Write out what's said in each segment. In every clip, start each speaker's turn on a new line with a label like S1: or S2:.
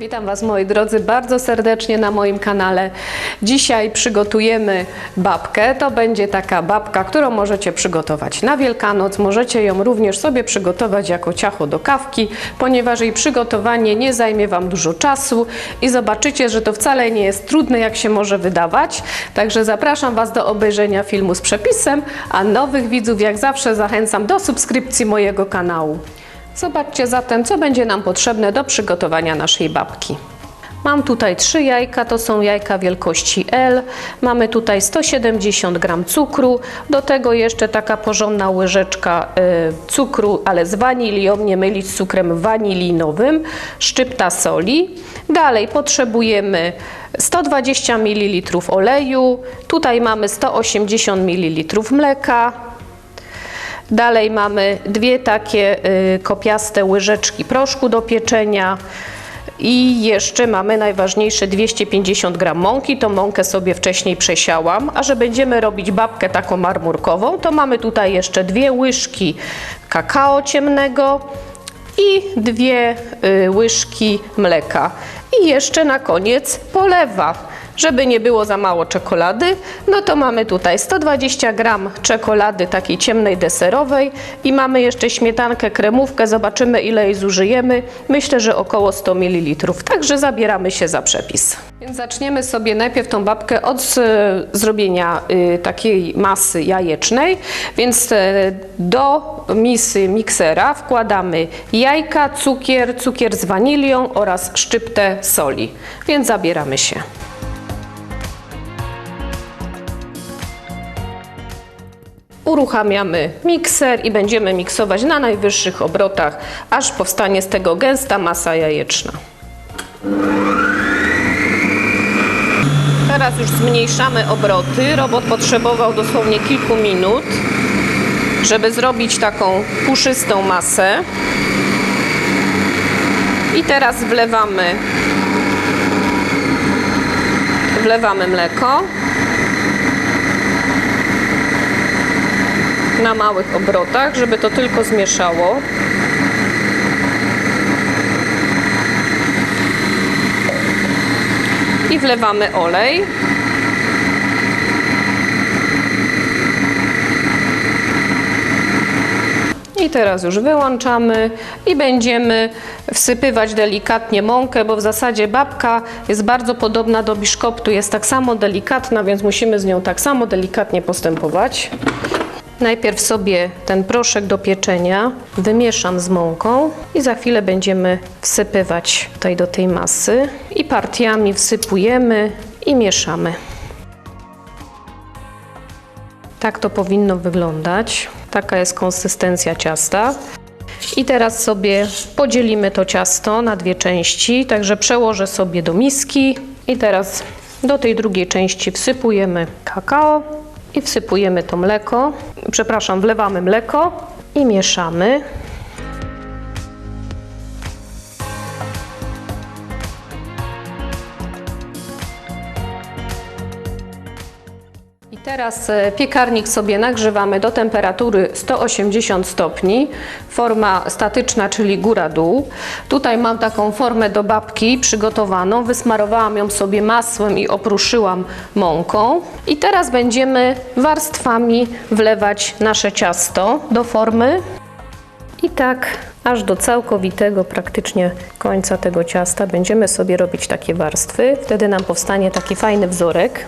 S1: Witam Was moi drodzy bardzo serdecznie na moim kanale. Dzisiaj przygotujemy babkę. To będzie taka babka, którą możecie przygotować na Wielkanoc. Możecie ją również sobie przygotować jako ciacho do kawki, ponieważ jej przygotowanie nie zajmie Wam dużo czasu i zobaczycie, że to wcale nie jest trudne, jak się może wydawać. Także zapraszam Was do obejrzenia filmu z przepisem, a nowych widzów jak zawsze zachęcam do subskrypcji mojego kanału. Zobaczcie zatem, co będzie nam potrzebne do przygotowania naszej babki. Mam tutaj trzy jajka, to są jajka wielkości L. Mamy tutaj 170 g cukru, do tego jeszcze taka porządna łyżeczka y, cukru, ale z wanilią, nie mylić z cukrem wanilinowym, szczypta soli. Dalej potrzebujemy 120 ml oleju, tutaj mamy 180 ml mleka, Dalej mamy dwie takie y, kopiaste łyżeczki proszku do pieczenia. I jeszcze mamy najważniejsze 250 g mąki, tą mąkę sobie wcześniej przesiałam, a że będziemy robić babkę taką marmurkową, to mamy tutaj jeszcze dwie łyżki kakao ciemnego i dwie y, łyżki mleka. I jeszcze na koniec polewa. Żeby nie było za mało czekolady, no to mamy tutaj 120 gram czekolady takiej ciemnej deserowej i mamy jeszcze śmietankę, kremówkę. Zobaczymy ile jej zużyjemy. Myślę, że około 100 ml. Także zabieramy się za przepis. Więc zaczniemy sobie najpierw tą babkę od e, zrobienia y, takiej masy jajecznej. Więc e, do misy miksera wkładamy jajka, cukier, cukier z wanilią oraz szczyptę soli. Więc zabieramy się. Uruchamiamy mikser i będziemy miksować na najwyższych obrotach, aż powstanie z tego gęsta masa jajeczna. Teraz już zmniejszamy obroty. Robot potrzebował dosłownie kilku minut, żeby zrobić taką puszystą masę. I teraz wlewamy wlewamy mleko. Na małych obrotach, żeby to tylko zmieszało. I wlewamy olej. I teraz już wyłączamy i będziemy wsypywać delikatnie mąkę, bo w zasadzie babka jest bardzo podobna do biszkoptu, jest tak samo delikatna, więc musimy z nią tak samo delikatnie postępować. Najpierw sobie ten proszek do pieczenia wymieszam z mąką i za chwilę będziemy wsypywać tutaj do tej masy i partiami wsypujemy i mieszamy. Tak to powinno wyglądać. Taka jest konsystencja ciasta. I teraz sobie podzielimy to ciasto na dwie części, także przełożę sobie do miski i teraz do tej drugiej części wsypujemy kakao i wsypujemy to mleko. Przepraszam, wlewamy mleko i mieszamy. Teraz e, piekarnik sobie nagrzewamy do temperatury 180 stopni. Forma statyczna, czyli góra-dół. Tutaj mam taką formę do babki przygotowaną. Wysmarowałam ją sobie masłem i opruszyłam mąką. I teraz będziemy warstwami wlewać nasze ciasto do formy. I tak aż do całkowitego praktycznie końca tego ciasta będziemy sobie robić takie warstwy. Wtedy nam powstanie taki fajny wzorek.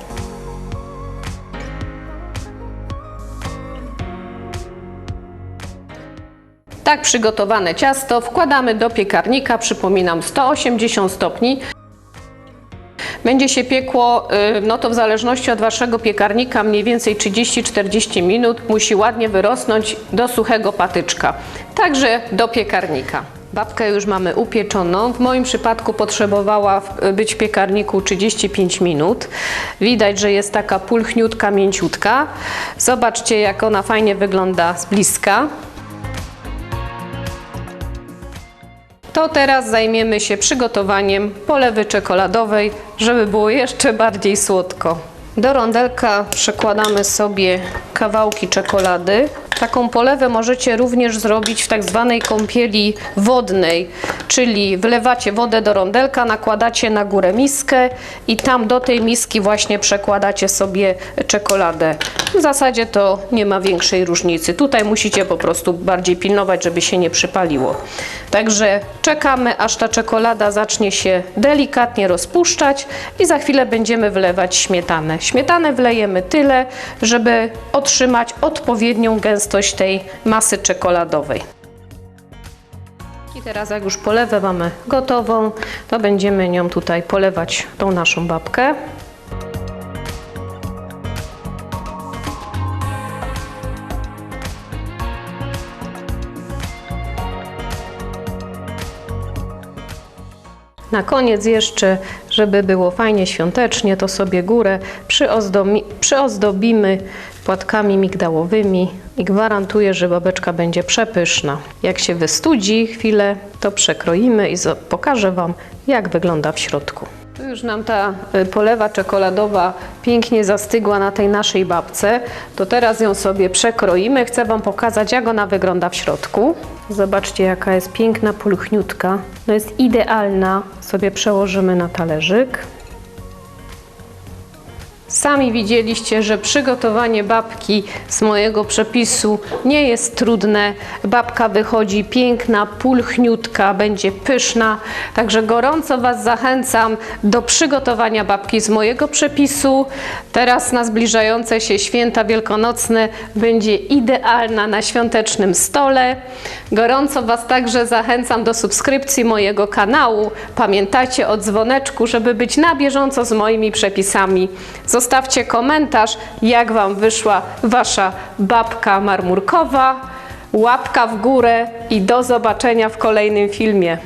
S1: Tak przygotowane ciasto wkładamy do piekarnika, przypominam 180 stopni. Będzie się piekło, y, no to w zależności od Waszego piekarnika, mniej więcej 30-40 minut. Musi ładnie wyrosnąć do suchego patyczka. Także do piekarnika. Babkę już mamy upieczoną. W moim przypadku potrzebowała w- być w piekarniku 35 minut. Widać, że jest taka pulchniutka, mięciutka. Zobaczcie, jak ona fajnie wygląda z bliska. To teraz zajmiemy się przygotowaniem polewy czekoladowej, żeby było jeszcze bardziej słodko. Do rondelka przekładamy sobie kawałki czekolady. Taką polewę możecie również zrobić w tak zwanej kąpieli wodnej, czyli wlewacie wodę do rondelka, nakładacie na górę miskę i tam do tej miski właśnie przekładacie sobie czekoladę. W zasadzie to nie ma większej różnicy. Tutaj musicie po prostu bardziej pilnować, żeby się nie przypaliło. Także czekamy, aż ta czekolada zacznie się delikatnie rozpuszczać i za chwilę będziemy wlewać śmietanę. Śmietanę wlejemy tyle, żeby otrzymać odpowiednią gęstość tej masy czekoladowej. I teraz jak już polewę mamy gotową, to będziemy nią tutaj polewać tą naszą babkę. Na koniec jeszcze, żeby było fajnie świątecznie, to sobie górę przyozdobi, przyozdobimy płatkami migdałowymi i gwarantuję, że babeczka będzie przepyszna. Jak się wystudzi chwilę, to przekroimy i pokażę Wam, jak wygląda w środku. Tu już nam ta y, polewa czekoladowa pięknie zastygła na tej naszej babce. To teraz ją sobie przekroimy. Chcę Wam pokazać, jak ona wygląda w środku. Zobaczcie, jaka jest piękna, pulchniutka. No jest idealna. Sobie przełożymy na talerzyk. Sami widzieliście, że przygotowanie babki z mojego przepisu nie jest trudne. Babka wychodzi piękna, pulchniutka, będzie pyszna. Także gorąco Was zachęcam do przygotowania babki z mojego przepisu. Teraz na zbliżające się święta wielkanocne będzie idealna na świątecznym stole. Gorąco Was także zachęcam do subskrypcji mojego kanału. Pamiętajcie o dzwoneczku, żeby być na bieżąco z moimi przepisami. Zostawcie komentarz, jak Wam wyszła Wasza babka marmurkowa. Łapka w górę i do zobaczenia w kolejnym filmie.